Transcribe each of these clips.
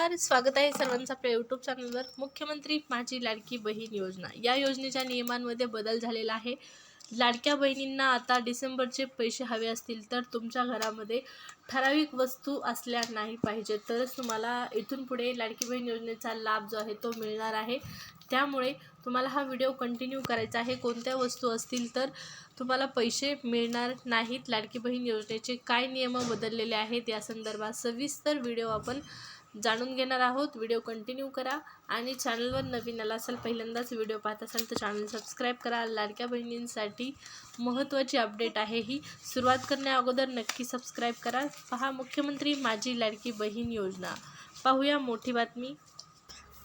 नमस्कार स्वागत आहे सर्वांचं आपल्या यूट्यूब चॅनलवर मुख्यमंत्री माझी लाडकी बहीण योजना. या योजनेच्या नियमांमध्ये बदल झालेला आहे. लाडक्या बहिणींना आता डिसेंबरचे पैसे हवे असतील तर तुमच्या घरामध्ये ठराविक वस्तू असल्या नाही पाहिजे तरच तुम्हाला इथून पुढे लाडकी बहीण योजनेचा लाभ जो आहे तो मिळणार आहे. त्यामुळे तुम्हाला हा व्हिडिओ कंटिन्यू करायचा आहे. कोणत्या वस्तू असतील तर तुम्हाला पैसे मिळणार नाहीत. लाडकी बहीण योजनेचे काय नियम बदललेले आहेत या संदर्भात सविस्तर व्हिडिओ आपण जाणून घेणार आहोत. व्हिडिओ कंटिन्यू करा. आणि चॅनलवर नवीन आला असाल पहिल्यांदाच व्हिडिओ पाहत असाल तर चॅनल सबस्क्राईब करा. लाडक्या बहिणींसाठी महत्त्वाची अपडेट आहे ही. सुरुवात करण्या अगोदर नक्की सबस्क्राईब करा. पहा मुख्यमंत्री माझी लाडकी बहीण योजना. पाहूया मोठी बातमी.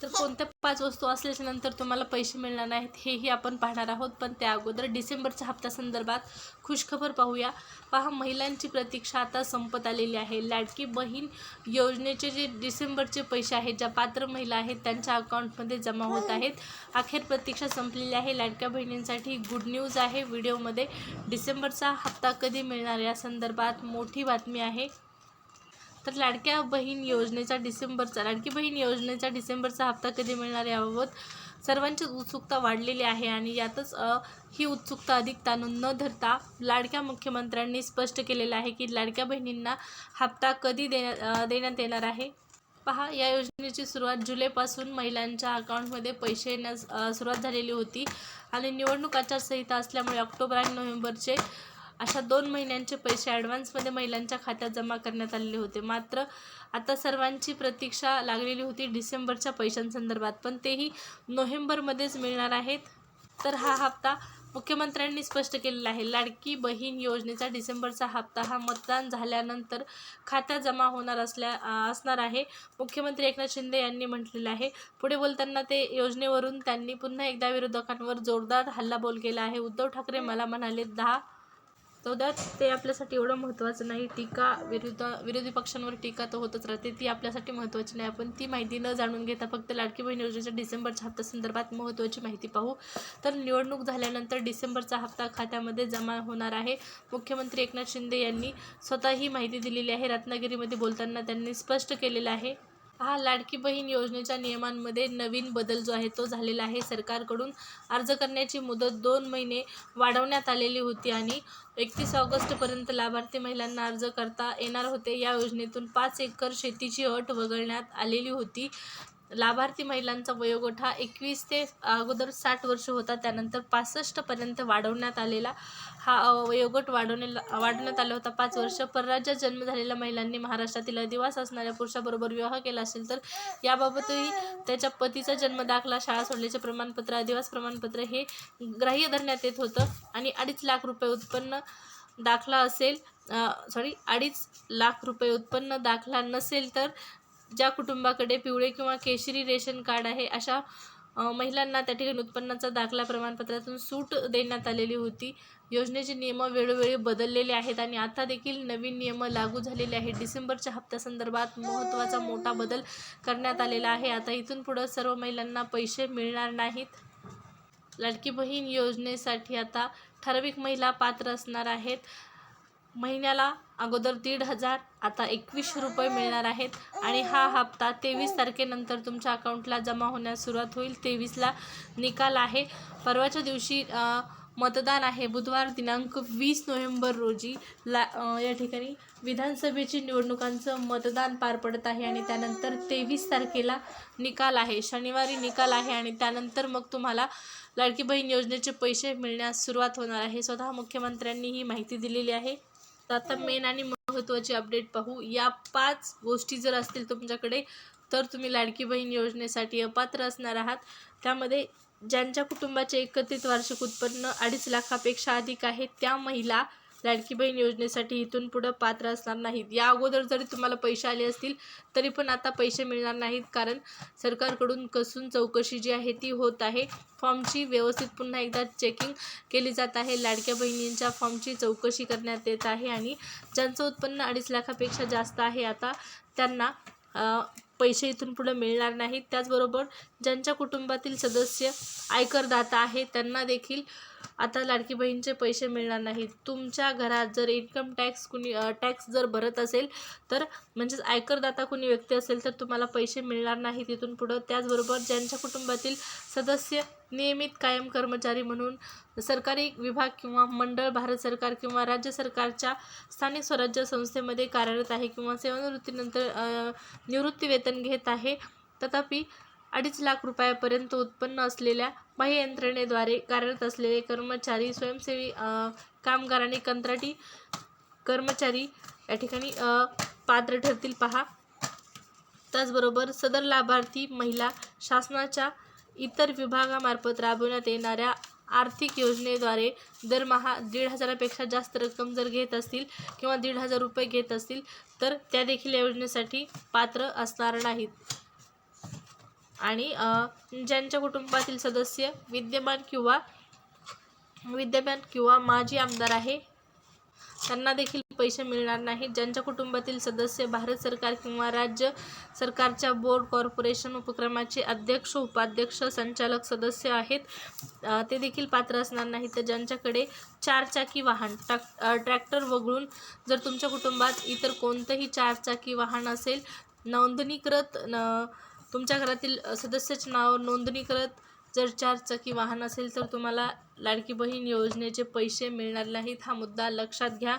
तर कोणत्या पाच वस्तू असल्याच्या नंतर तुम्हाला पैसे मिळणार नाहीत हेही आपण पाहणार आहोत. पण त्या अगोदर डिसेंबरच्या हप्त्या संदर्भात खुशखबर पाहूया. पहा महिलांची प्रतीक्षा आता संपत आलेली आहे. लाडकी बहीण योजनेचे जे डिसेंबरचे पैसे आहेत ज्या पात्र महिला आहेत त्यांच्या अकाउंटमध्ये जमा होत आहेत. अखेर प्रतीक्षा संपलेली आहे. लाडक्या बहिणींसाठी गुड न्यूज आहे. व्हिडिओमध्ये डिसेंबरचा हप्ता कधी मिळणार या संदर्भात मोठी बातमी आहे. तर लाडक्या बहीण योजनेचा डिसेंबरचा लाडकी बहीण योजनेचा डिसेंबरचा हप्ता कधी मिळणार याबाबत सर्वांचीच उत्सुकता वाढलेली आहे आणि यातच ही उत्सुकता अधिक ताणून न धरता लाडक्या मुख्यमंत्र्यांनी स्पष्ट केलेलं आहे की लाडक्या बहिणींना हप्ता कधी देण्या देण्यात येणार आहे. पहा या योजनेची सुरुवात जुलैपासून महिलांच्या अकाउंटमध्ये पैसे येण्यास सुरुवात झालेली होती आणि निवडणूक आचारसंहिता असल्यामुळे ऑक्टोबर आणि नोव्हेंबरचे अशा दोन महिन्यांचे पैसे ॲडव्हान्समध्ये महिलांच्या खात्यात जमा करण्यात आलेले होते. मात्र आता सर्वांची प्रतीक्षा लागलेली होती डिसेंबरच्या पैशांसंदर्भात. पण तेही नोव्हेंबरमध्येच मिळणार आहेत. तर हा हप्ता मुख्यमंत्र्यांनी स्पष्ट केलेला आहे. लाडकी बहीण योजनेचा डिसेंबरचा हप्ता हा मतदान झाल्यानंतर खात्यात जमा होणार असल्या असणार आहे मुख्यमंत्री एकनाथ शिंदे यांनी म्हटलेलं आहे. पुढे बोलताना ते योजनेवरून त्यांनी पुन्हा एकदा विरोधकांवर जोरदार हल्लाबोल केला आहे. उद्धव ठाकरे मला म्हणाले दहा तो ते आपल्यासाठी एवढं महत्त्वाचं नाही. टीका विरुद्ध विरोधी पक्षांवर टीका तर होतच राहते. ती आपल्यासाठी महत्त्वाची नाही. आपण ती माहिती न जाणून घेता फक्त लाडकी बहीण योजनेच्या डिसेंबरच्या हप्त्यासंदर्भात महत्त्वाची माहिती पाहू. तर निवडणूक झाल्यानंतर डिसेंबरचा हप्ता खात्यामध्ये जमा होणार आहे. मुख्यमंत्री एकनाथ शिंदे यांनी स्वतः ही माहिती दिलेली आहे. रत्नागिरीमध्ये बोलताना त्यांनी स्पष्ट केलेलं आहे. हा लाडकी बहीण योजनेच्या नियमांमध्ये नवीन बदल जो आहे तो झालेला आहे. सरकारकडून अर्ज करण्याची मुदत दोन महिने वाढवण्यात आलेली होती आणि एकतीस ऑगस्टपर्यंत लाभार्थी महिलांना अर्ज करता येणार होते. या योजनेतून पाच एकर शेतीची अट वगळण्यात आलेली होती. लाभार्थी महिलांचा वयोगट हा एकवीस ते अगोदर साठ वर्ष होता. त्यानंतर पासष्टपर्यंत वाढवण्यात आलेला हा वयोगट वाढवणे वाढवण्यात आला होता. पाच वर्ष परराज्यात जन्म झालेल्या महिलांनी महाराष्ट्रातील अधिवास असणाऱ्या पुरुषाबरोबर विवाह केला असेल तर याबाबतही त्याच्या पतीचा जन्म दाखला शाळा सोडल्याचे प्रमाणपत्र अधिवास प्रमाणपत्र हे ग्राह्य धरण्यात येत होतं. आणि अडीच लाख रुपये उत्पन्न दाखला असेल सॉरी अडीच लाख रुपये उत्पन्न दाखला नसेल तर ज्या कुटुंबाकडे पिवळे किंवा केशरी रेशन कार्ड आहे अशा महिलांना त्या ठिकाणी उत्पन्नाचा दाखला प्रमाणपत्रातून सूट देण्यात आलेली होती. योजनेचे नियम वेळोवेळी बदललेले आहेत आणि आता देखील नवीन नियम लागू झालेले आहेत. डिसेंबरच्या हप्त्यासंदर्भात महत्त्वाचा मोठा बदल करण्यात आलेला आहे. आता इथून पुढं सर्व महिलांना पैसे मिळणार नाहीत. लाडकी बहीण योजनेसाठी आता ठराविक महिला पात्र असणार आहेत. महिन्याला अगोदर दीड हजार आता एकवीसशे रुपये मिळणार आहेत. आणि हा हप्ता तेवीस तारखेनंतर तुमच्या अकाउंटला जमा होण्यास सुरुवात होईल. तेवीसला निकाल आहे. परवाच्या दिवशी मतदान आहे. बुधवार दिनांक वीस नोव्हेंबर रोजी ला या ठिकाणी विधानसभेची निवडणुकांचं मतदान पार पडत आहे आणि त्यानंतर तेवीस तारखेला निकाल आहे. शनिवारी निकाल आहे आणि त्यानंतर मग तुम्हाला लाडकी बहीण योजनेचे पैसे मिळण्यास सुरुवात होणार आहे. स्वतः मुख्यमंत्र्यांनी ही माहिती दिलेली आहे. तर आता मेन आणि महत्त्वाची अपडेट पाहू. या पाच गोष्टी जर असतील तुमच्याकडे तर तुम्ही लाडकी बहीण योजनेसाठी अपात्र असणार आहात. त्यामध्ये ज्यांच्या कुटुंबाचे एकत्रित वार्षिक उत्पन्न अडीच लाखापेक्षा अधिक आहे त्या महिला लाडकी बहीण योजनेसाठी इथून पुढं पात्र असणार नाहीत. या अगोदर जरी तुम्हाला पैसे आले असतील तरी पण आता पैसे मिळणार नाहीत कारण सरकारकडून कसून चौकशी जी आहे ती होत आहे. फॉर्मची व्यवस्थित पुन्हा एकदा चेकिंग केली जात आहे. लाडक्या बहिणींच्या फॉर्मची चौकशी करण्यात येत आहे आणि ज्यांचं उत्पन्न अडीच लाखापेक्षा जास्त आहे आता त्यांना पैसे इथून पुढं मिळणार नाहीत. त्याचबरोबर ज्यांच्या कुटुंबातील सदस्य आयकरदाता आहे त्यांना देखील आता लाडकी बहीणचे पैसे मिळणार नाहीत. तुमच्या घरात जर इन्कम टॅक्स कुणी टॅक्स जर भरत असेल तर म्हणजेच आयकरदाता कुणी व्यक्ती असेल तर तुम्हाला पैसे मिळणार नाहीत इथून पुढं. त्याचबरोबर ज्यांच्या कुटुंबातील सदस्य नियमित कायम कर्मचारी म्हणून सरकारी विभाग किंवा मंडळ भारत सरकार किंवा राज्य सरकारच्या स्थानिक स्वराज्य संस्थेमध्ये कार्यरत आहे किंवा सेवानिवृत्तीनंतर निवृत्ती वेतन वेतन घेत आहे. तथापि अडीच लाख रुपयापर्यंत उत्पन्न असलेल्या बाह्य यंत्रणेद्वारे कार्यरत असलेले कर्मचारी स्वयंसेवी कामगार आणि कंत्राटी कर्मचारी या ठिकाणी पात्र ठरतील. पहा. त्याचबरोबर सदर लाभार्थी महिला शासनाच्या इतर विभागामार्फत राबवण्यात येणाऱ्या आर्थिक योजनेद्वारे दरमहा दीड हजारापेक्षा जास्त रक्कम जर घेत असतील किंवा दीड हजार रुपये घेत असतील तर त्या देखील या योजनेसाठी पात्र असणार नाहीत. आणि ज्यांच्या कुटुंबातील सदस्य विद्यमान किंवा विद्यमान किंवा माजी आमदार आहे त्यांना देखील पैसे मिळणार नाहीत. ज्यांच्या कुटुंबातील सदस्य भारत सरकार किंवा राज्य सरकारच्या बोर्ड कॉर्पोरेशन उपक्रमाचे अध्यक्ष उपाध्यक्ष संचालक सदस्य आहेत ते देखील पात्र असणार नाहीत. तर ज्यांच्याकडे चारचाकी वाहन ट्रॅक ट्रॅक्टर वगळून जर तुमच्या कुटुंबात इतर कोणतंही चारचाकी वाहन असेल नोंदणीकृत न तुमच्या घरातील सदस्याचे नाव नोंदणीकृत जर चारचाकी वाहन असेल तर तुम्हाला लाडकी बहीण योजनेचे पैसे मिळणार नाहीत. हा मुद्दा लक्षात घ्या.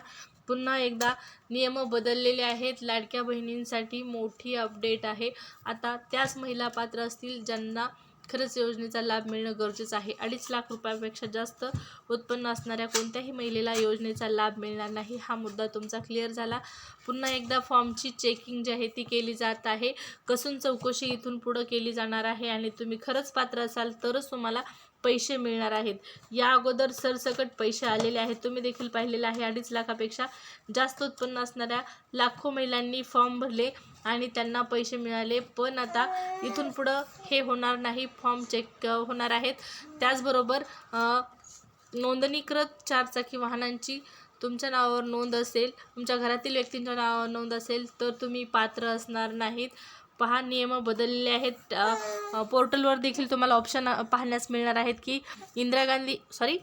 पुन्हा एकदा नियम बदललेले आहेत. लाडक्या बहिणींसाठी मोठी अपडेट आहे. आता त्याच महिला पात्र असतील ज्यांना खरंच योजनेचा लाभ मिळणं गरजेचं आहे. अडीच लाख रुपयापेक्षा जास्त उत्पन्न असणाऱ्या कोणत्याही महिलेला योजनेचा लाभ मिळणार नाही. हा मुद्दा तुमचा क्लिअर झाला. पुन्हा एकदा फॉर्मची चेकिंग जी आहे ती केली जात आहे. कसून चौकशी इथून पुढं केली जाणार आहे आणि तुम्ही खरंच पात्र असाल तरच तुम्हाला पैसे मिळणार आहेत. या अगोदर सरसकट पैसे आलेले आहेत. तुम्ही देखील पाहिलेलं आहे. अडीच लाखापेक्षा जास्त उत्पन्न असणाऱ्या लाखो महिलांनी फॉर्म भरले. आणि त्यांना पैसे मिळाले. पण आता इथून पुढं हे होणार नाही. फॉर्म चेक होणार आहेत. त्याचबरोबर नोंदणीकृत चारचाकी वाहनांची तुमच्या नावावर नोंद असेल तुमच्या घरातील व्यक्तींच्या नावावर नोंद असेल तर तुम्ही पात्र असणार नाहीत. पहा नियम बदललेले आहेत. पोर्टलवर देखील तुम्हाला ऑप्शन पाहण्यास मिळणार आहेत की इंदिरा गांधी सॉरी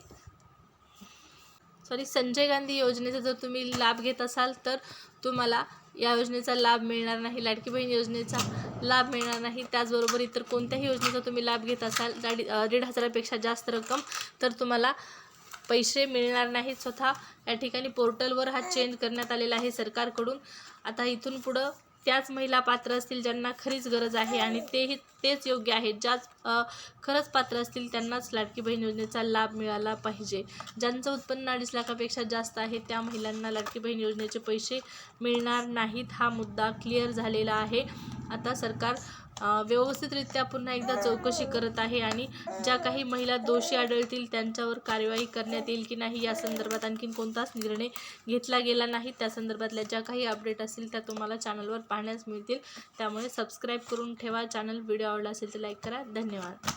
सॉरी संजय गांधी योजनेचा जर तुम्ही लाभ घेत असाल तर तुम्हाला या योजनेचा लाभ मिळणार नाही लाडकी बहीण योजनेचा लाभ मिळणार नाही त्याचबरोबर इतर कोणत्याही योजनेचा तुम्ही लाभ घेत असाल दाडी दीड हजारापेक्षा जास्त रक्कम तर तुम्हाला पैसे मिळणार नाहीत स्वतः. या ठिकाणी पोर्टलवर हा चेंज करण्यात आलेला आहे सरकारकडून. आता इथून पुढं त्याच महिला पात्र असतील ज्यांना खरीच गरज आहे आणि तेही तेच योग्य आहेत. ज्याच खरंच पात्र असतील त्यांनाच लाडकी बहीण योजनेचा लाभ मिळाला पाहिजे. ज्यांचं उत्पन्न अडीच लाखापेक्षा जास्त आहे त्या महिलांना लाडकी बहीण योजनेचे पैसे मिळणार नाहीत हा मुद्दा क्लिअर झालेला आहे. आता सरकार व्यवस्थितरित्या पुन्हा एकदा चौकशी करत आहे आणि ज्या काही महिला दोषी आढळतील त्यांच्यावर कार्यवाही करण्यात येईल की नाही या संदर्भात आणखीन कोणताच निर्णय घेतला गेला नाही. त्या संदर्भातल्या ज्या काही अपडेट असतील त्या तुम्हाला चॅनलवर पाहण्यास मिळतील. त्यामुळे सबस्क्राईब करून ठेवा. चॅनल व्हिडिओ व्हिडिओ आवडला असेल तर लाईक करा. धन्यवाद.